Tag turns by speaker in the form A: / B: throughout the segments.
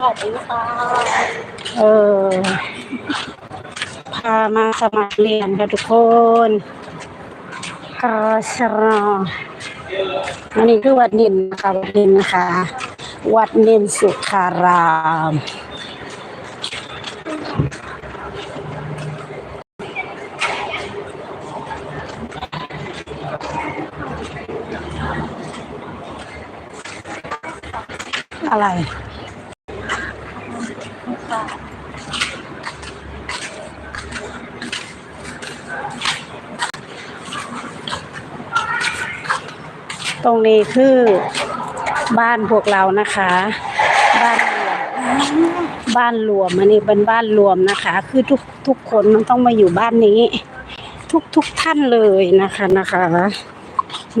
A: สวัสดีค่ะ
B: เออ พามาสมัครเรียนค่ะทุกคนกศรอันนี้คือวัดนินนะคะวัดนินนะคะวัดนินสุขาราม อะไร ตรงนี้คือบ้านพวกเรานะคะ บ้านรวมบ้านรวมอันนี้เป็นบ้านรวมนะคะ คือทุกทุกคนมันต้องมาอยู่บ้านนี้ ทุกทุกท่านเลยนะคะนะคะ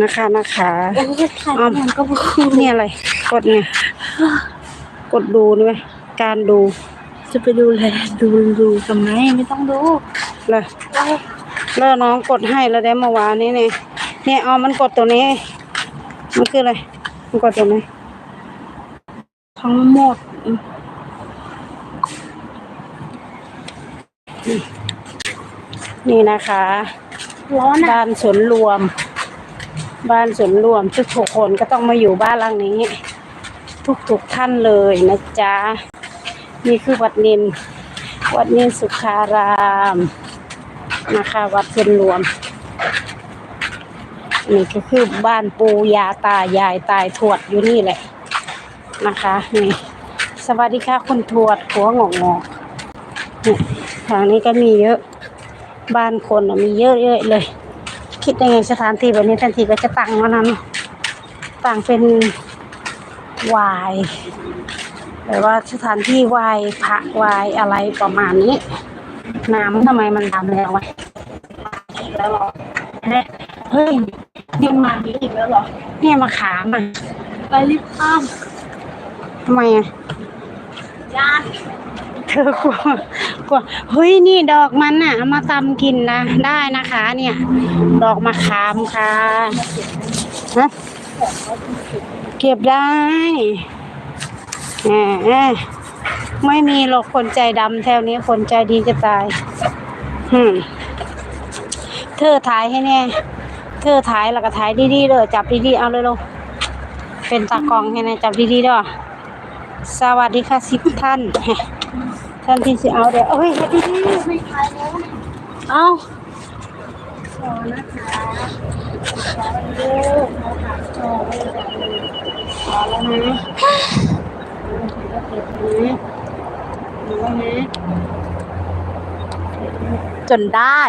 B: นะคะนะคะ
A: โอ้ยถ่ายมันก็พูด
B: นี่อะไรกดเนี่ยกดดูด้วยการดู
A: จะไปดูเลยดูดูกันไหมไม่ต้องดู
B: เลยแล้วน้องกดให้แล้วได้เมื่อวานนี้เนี่ยเนี่ยเอามันกดตัวนี้ มันคืออะไรมันกดตัวนี้
A: ทั้งหมด
B: นี่นะคะ
A: ร้อนอะ
B: บ้านสวนรวม บ้านสวนรวมทุกทุกๆคนก็ต้องมาอยู่บ้านหลังนี้ ทุกทุกๆท่านเลยนะจ๊ะนี่คือวัดนินวัดนินสุขารามนะคะ วัดสวนรวม นี่ก็คือบ้านปูยาตายายตายทวดอยู่นี่แหละนะคะนี่สวัสดีค่ะคุณทวดหัวงอกงอกๆนี่ทางนี้ก็มีเยอะ บ้านคนน่ะมีเยอะๆเลย คิดยังไงสถานที่แบบนี้ทันทีก็จะตั้งมานั้นตั้งเป็นวายแบบว่าสถานที่วายพระวายอะไรประมาณนี้ น้ำทำไมมันดำแล้ววะแล้วเหรอเนี่ยเฮ้ ยนี่มันมานี้อีกแล้วเหรอเนี่ยมาขามอะ
A: ไปรีบข้าม
B: ทำไมอะ
A: ย่าน
B: เธอกลัวกลัวเฮ้ยนี่ดอกมันน่ะเอามาตำกินนะได้นะคะ เนี่ย ดอกมะขามค่ะฮะเก็บได้แหมไม่มีหรอกคนใจดำแถวนี้คนใจดีจะตายหืม เธอถ่ายให้แน่ เธอถ่ายแล้วก็ถ่ายดีๆเลยจับดีๆเอาเลยลงเป็นตากล้องให้แน่จับดีๆเด้อสวัสดีค่ะสิบท่าน ท่านที่สิเอาเดี๋ยวเอ้ยเฮ็ดดี
A: ไม่ถ่ายแล้ว
B: ๆเอาขอนะคะขอแล้วนะ
A: จนได้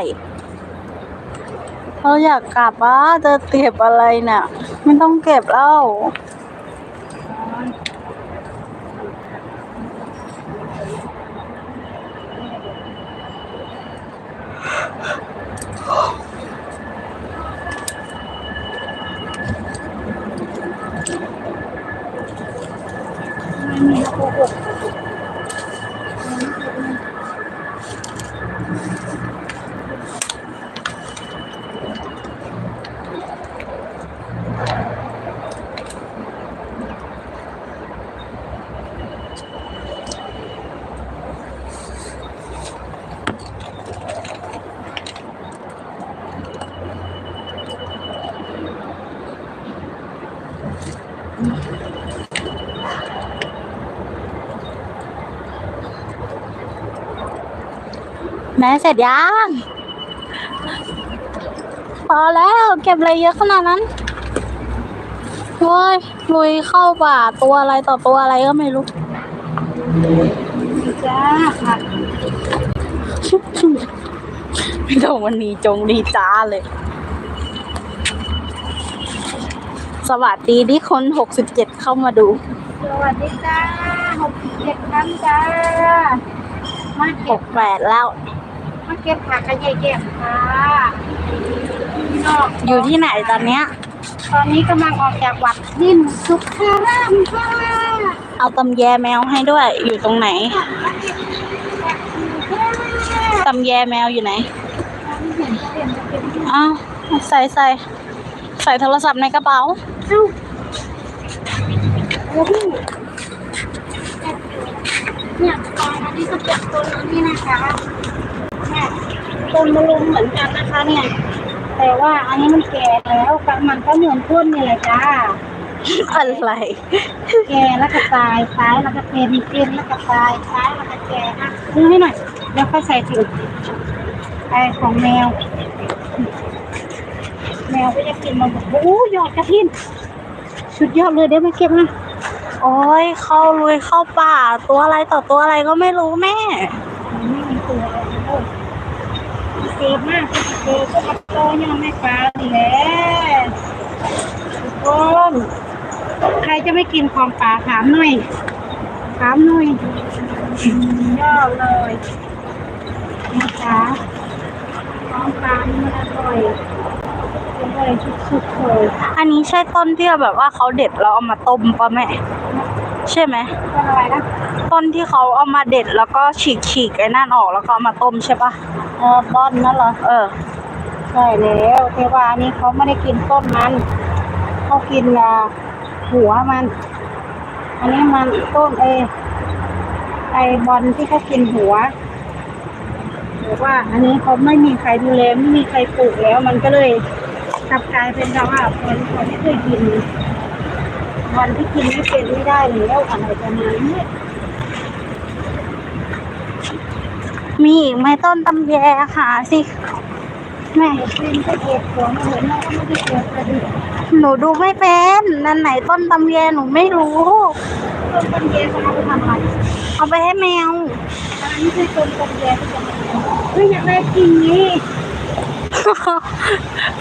A: เราอยากกลับอะจะเก็บอะไรน่ะ ไม่ต้องเก็บแล้ว แม่เสร็จยังพอแล้วเก็บอะไรเยอะขนาดนั้นโว้ยลุยเข้าป่าตัวอะไรต่อตัวอะไรก็ไม่รู้
B: จ้าค่ะ
A: ไม่ต้องวันนี้จงดีจ้าเลย สวัสดีที่คนหกสิบเจ็ดเข้ามาดู
B: สวัสดีจ้าหกสิบเจ็ดท่านจ้ามา
A: ห
B: เก็บ
A: กแปดแล้ว
B: มาเก็บผักกันใหญ่เก็บค่ะพี่น้อง
A: อยู่ที่ไหนตอนเนี้ย
B: ตอนนี้กำลังออกจากวัดดินสุขารามค่ะ
A: เอาตำแยแมวให้ด้วย อยู่ตรงไหนตำแยแมวอยู่ไหนอ้าวใส่ใส่ใส่โทรศัพท์ในกระเป๋า
B: เอ้าแล้วพี่เนี่ยตอนอันนี้ก็เป็นต้นนี้นะคะ เนี่ยต้นมะลุมเหมือนกันนะคะเนี่ย แต่ว่าอันนี้มันแก่แล้วกับมันก็เหมือนต้นนี่แหละจ้า
A: อะไร
B: แก่แล้วก็ตายตายแล้วก็เป็นเป็นแล้วก็ตายตายแล้วก็แก่อะซื้อให้หน่อยเดี๋ยวค่อยใส่ถุงไอของแมว แมวก็จะกินมันบอกโอ้ยอดกระถินสุดยอดเลยเดี๋ยวมาเก็บนะ
A: โอ้ยเข้าลุยเข้าป่า ตัวอะไรต่อตัวอะไรก็ไม่รู้แม่
B: มันไม่มีตัวอะไรเลย เก็บมากเก็บก็มาโตยังไม่ปลานี่แหละทุกคนใครจะไม่กินของป่าถามหน่อย ถามหน่อยยอดเลยนะคะของป่านี่มันอร่อยอร่อยสุดๆเลย
A: อันนี้ใช่ต้นที่แบบว่าเขาเด็ดแล้วเอามาต้มป่ะแม่ ใช่ไหม
B: เป็นอะไรนะ
A: ต้นที่เขาเอามาเด็ดแล้วก็ฉีกฉีกๆไอ้นั่นออกแล้วก็เอามาต้มใช่ปะ
B: เออบอนนั่นเหรอ
A: เออ
B: ใช่แล้วแต่ว่าอันนี้เขาไม่ได้กินต้นมันเขากินอ่าหัวมัน อันนี้มันต้นเอ ไอบอลที่เขากินหัวแต่ว่า อันนี้เขาไม่มีใครดูแลไม่มีใครปลูกแล้ว มันก็เลยกลับกลายเป็นแบบว่าคนคนที่เคยกินบอลที่กินไม่เป็นไม่ได้แล้วอะไรประมาณนี้
A: มีอีกไหมต้นตำแยหาสิแม่
B: เป็นก็เก็บของมาเหมือนเราก็ไม่ได้เก็บกระดิก
A: หนูดูไม่เป็นนั่นไหนต้นตำแยหนูไม่รู้
B: ต้นต้นเยเขาเอาไปทำอะไร
A: เอาไปให้แมว
B: อันนี้คือต้นต้นเยที่จะมาเฮ้ยอยากได้จริงนี่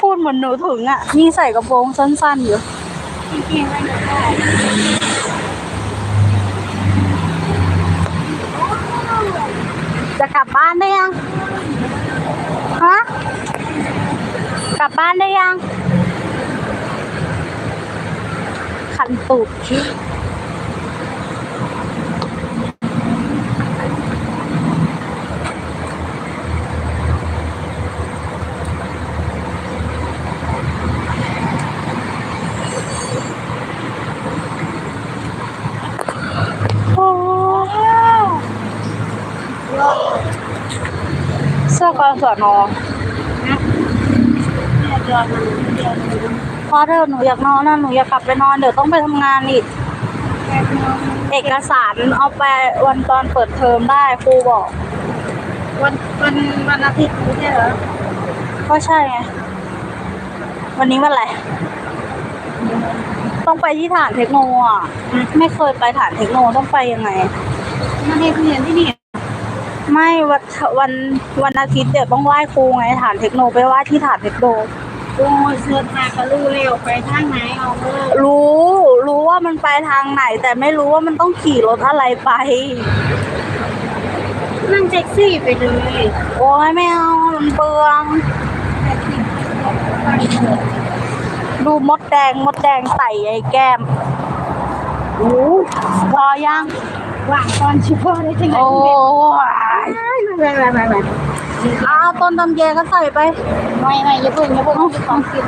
A: พูดเหมือนหนูถึงอะ นี่ใส่กระโปรงสั้นๆอยู่
B: จริงๆเลยอยากได้
A: จะกลับบ้านได้ยัง ฮะ กลับบ้านได้ยัง ขันตูด สื้อกอสอนอ
B: เนี่ยเดือนนึงเดือนนึง
A: พอเธอะหนูอยากนอนนะหนูอยากกลับไปนอนเดี๋ยวต้องไปทำงานอีก
B: แค่นอน
A: เอกสารเอาไปวันตอนเปิดเทอมได้ครูบอก
B: วันวันวันอาทิตย์ไม่ใช่เหรอ
A: ก็ใช่ไง วันนี้วันอะไร ต้องไปที่ฐานเทคโนอะ ไม่เคยไปฐานเทคโนต้องไปยังไง
B: มาให้เรียนที่นี่
A: ไม่วันวันวันอาทิตย์เดี๋ยวต้องไหว้ครูไงฐานเทคโนไปไหว้ที่ฐานเทคโน
B: โอ้ยเสื้อผ้าก็รู้เร็วไปทางไหนเอาเลย
A: รู้ รู้ว่ามันไปทางไหน แต่ไม่รู้ว่ามันต้องขี่รถอะไรไป
B: นั่งแท็กซี่ไปเลย
A: โอ้ยไม่เอามันเปลือง
B: แท็กซี่ไปเลย
A: ดูมดแดงมดแดงใส่ไอ้แก้มโอ้พอยัง
B: ว่างตอนชิพ่อได้จังไง
A: โอ้ย
B: ไม่ไม่ไม่ไม่
A: เอาต้นตำแยก็ใส่ไป
B: ไม่ไม่อย่าเพิ่งอย่าเพิ่งของกิน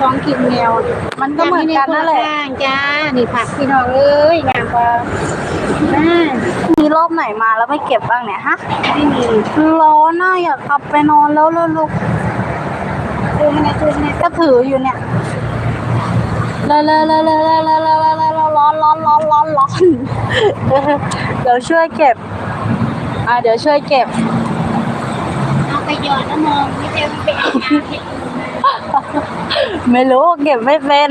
B: ของกินแมว
A: มันก็เหมือนกันนั่นแหละ
B: จ้านี่ผักพี่น้องเอ้ยงามกว่าอ่า
A: มีรอบไหนมาแล้วไม่เก็บบ้างเนี่ยฮะ
B: ไม่มี
A: ร้อนน่ะอยากกลับไปนอนแล้วลูก
B: ดูมันในดูมันใน
A: ๆก็ถืออยู่เนี่ยเลอะเลอะเลอะเลอะเลอะเลอะเลอ ร้อนร้อนร้อนร้อนร้อนเดี๋ยวช่วยเก็บ อะเดี๋ยวช่วยเก็บ
B: เอาไปหยอดน้ำมองไม่เป็น
A: ไม่รู้เก็บไม่เป็น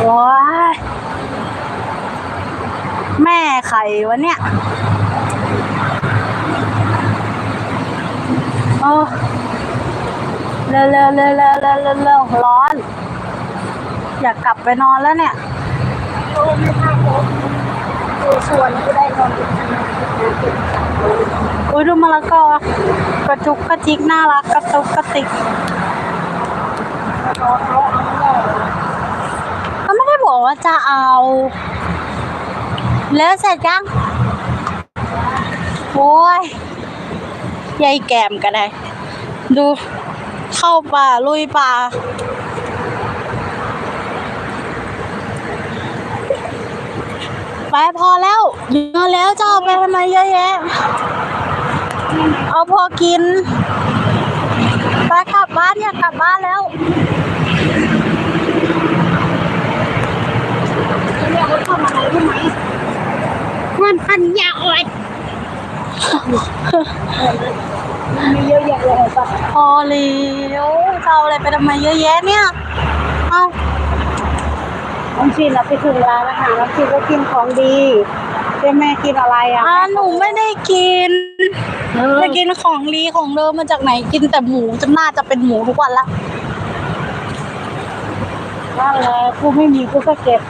A: โอ้ยแม่ไข่วะเนี่ย โอ้เร็วเร็วเร็วเร็วเร็วเร็วเร็วร้อน อยากกลับไปนอนแล้วเนี่ย
B: โอ้ไม่ภาพผมดูสวนก็ได้นอน
A: อุ้ยดูมะละกอกระจุกกระจิกน่ารักกระตุกกระติก
B: เขาเขาเอาไมได้
A: ก็ไม่ได้บอกว่าจะเอา แล้วเสร็จยังโอ้ย ยายแกมก็ได้ ดูเข้าป่าลุยป่าไปพอแล้วเยอะแล้วเจ้าไปทำไมเยอะแยะ เอาพอกินไปกลับบ้านอยากกลับบ้านแล้ว
B: เรียกรถเข้ามาอะไรรู้ไหมมันพันยาอ่อน มีเยอะแยะเลยปะ
A: พอแล้วจะเอาอะไรไปทำไมเยอะแยะเนี่ย เอา
B: น้องชินเราไปถึงร้านอาหารน้องชินก็กินของดีเจ้าแม่กินอะไรอะ
A: อ่าหนูไม่ได้กิน
B: เออ
A: จะกินของลีของเดิมมาจากไหนกินแต่หมูจนน่าจะเป็นหมูทุกวันละ
B: นั่นแหละกูไม่มีกูก็เก็บ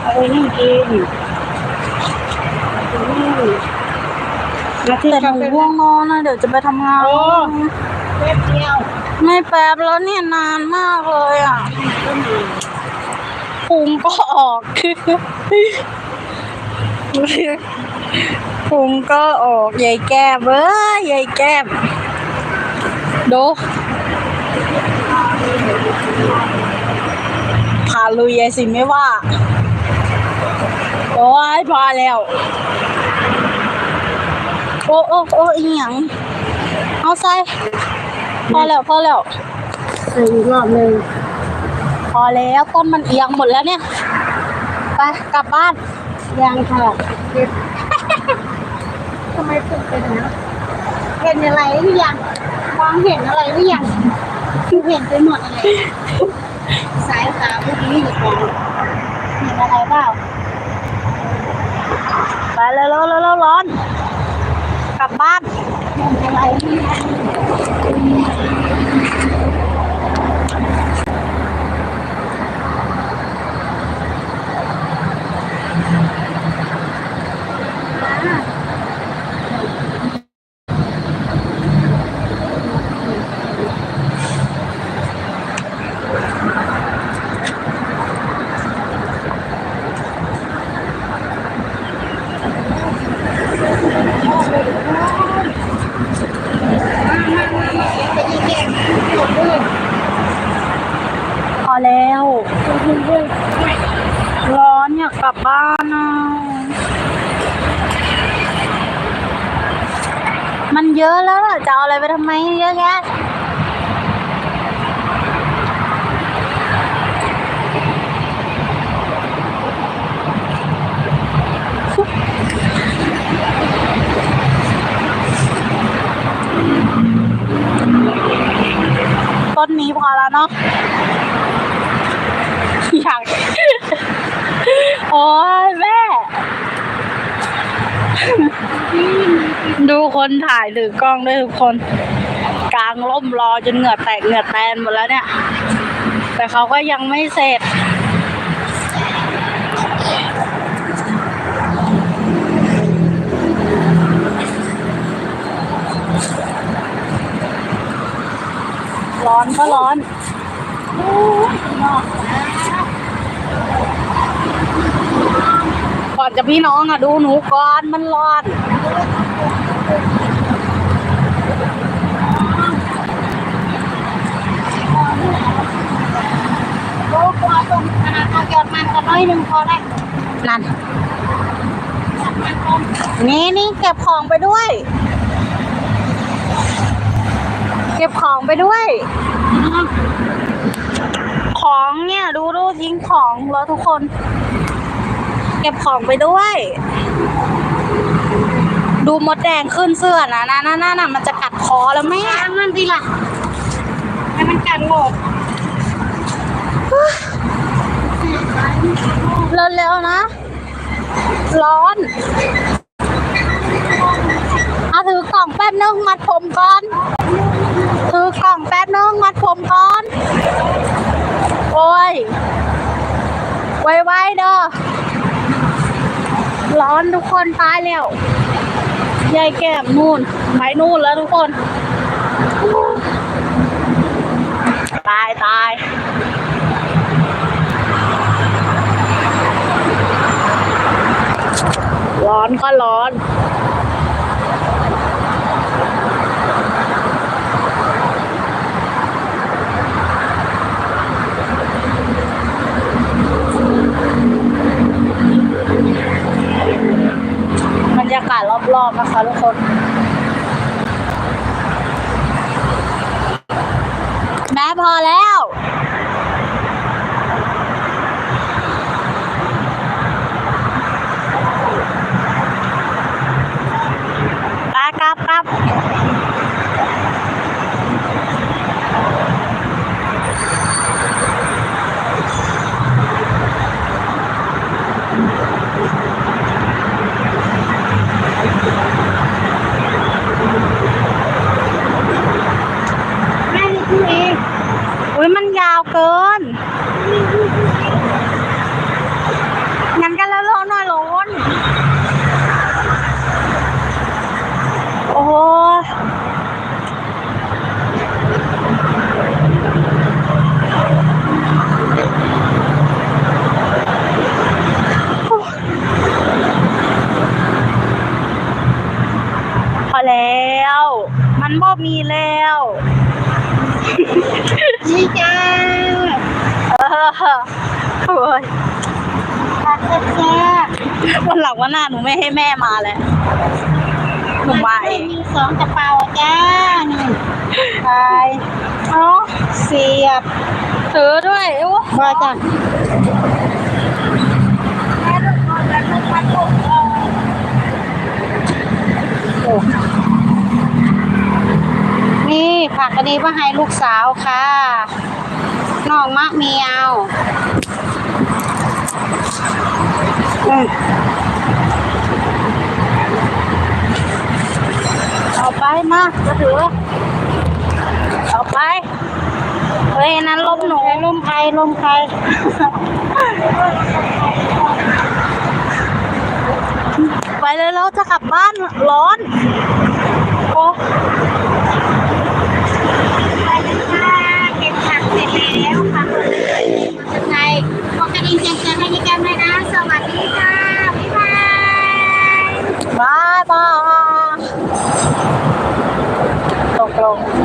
B: เอาไปนี่กินนี่นาที
A: แต่ห
B: กา
A: นู
B: แฟ
A: ง่วงนอนนะเดี๋ยวจะไปทำงาน
B: โอ้แป๊บเดียว
A: ไม่แป๊บแล้วเนี่ยนานมากเลยอะ
B: ก็มา
A: พุงก็ออกพุงก็ออกยายแก้มเอ้ยยายแก้มดูพาลุยยายสิไม่ว่าโอ้ยพอแล้วโอ้โอ้โอ้อีหยังเอาใส่พอแล้วพอแล้ว
B: ใส่อีกรอบหนึ่ง
A: พอแล้วต้นมันเอียงหมดแล้วเนี่ย ไปกลับบ้าน
B: ยังค่ะเก็บทำไมถึงเป็นอย่างนั้นเห็นอะไรหรือยังมองเห็นอะไรหรือยังคือเห็นไปหมดเลยสายตาพวกนี้อยู่ตรงเห็นอะไรเปล่า
A: ไปแล้วแล้วแล้วร้อน กลับบ้าน
B: เห็นอะไรหรือยัง
A: พอแล้ว ร้อนอยากกลับบ้านอะมันเยอะแล้วล่ะจะเอาอะไรไปทำไมเยอะแยะต้นนี้พอแล้วเนาะ อยากโอ้ยแม่ ดูคนถ่ายถือกล้องด้วยทุกคน กลางร่มรอจนเหงื่อแตกเหงื่อแตนหมดแล้วเนี่ย แต่เขาก็ยังไม่เสร็จร้อนก็ร้อนก่ อนจะพี่น้องอะดูหนูก่อนมันร้อน
B: โอ้กลัวตรงขนาดเอายอดมันก็น้อยหนึ่งพอแล้ว
A: นั่น
B: ยอดมันต้น
A: นี่นี่เก็บของไปด้วย เก็บของไปด้วย ของเนี่ยดูดูทิ้งของแล้วทุกคน เก็บของไปด้วย ดูมดแดงขึ้นเสื้อนะนะนะนะนะมันจะกัดคอแล้วแม่
B: ยางมันสิล่ะให้มันกัดหมด
A: เร็วๆนะ ร้อนเอาถือกล่องแป๊บนึงมัดผมก่อน ถือกล่องแป๊บนึงมัดผมก่อน โอ้ย ไวๆเด้อ ร้อนทุกคนตายแล้วยายแก้มนู่นไปนู่นแล้วทุกคน ตายตายร้อนก็ร้อน รอบ
B: ๆนะ
A: คะทุกคน แม่พอแล้ว หลังวันหน้าหนูไม่ให้แม่มาแล้วหนู
B: ๆ
A: มาเอง
B: มีสองกระเป๋าจ้านี่ไป
A: เอ้า
B: เสียบ
A: ซื้อด้วยโอ้
B: บ่จ้ะโอ้นี่ผักอันนี้มาให้ลูกสาวค่ะน้องมะเมียวอื
A: เอาไปมาจะถือเอาไปเฮ้ยนั้นลมหนู
B: ลมใครลมใคร
A: ไปเลยเราจะกลับบ้านร้อนโอ้
B: ไปกันค่ะเก็บผักเสร็จแล้วค่ะยังไงพบกันอีกเจอกันให้ดีกันเลยนะ สวัสดีค่ะ บ๊ายบาย
A: บ๊ายบาย help.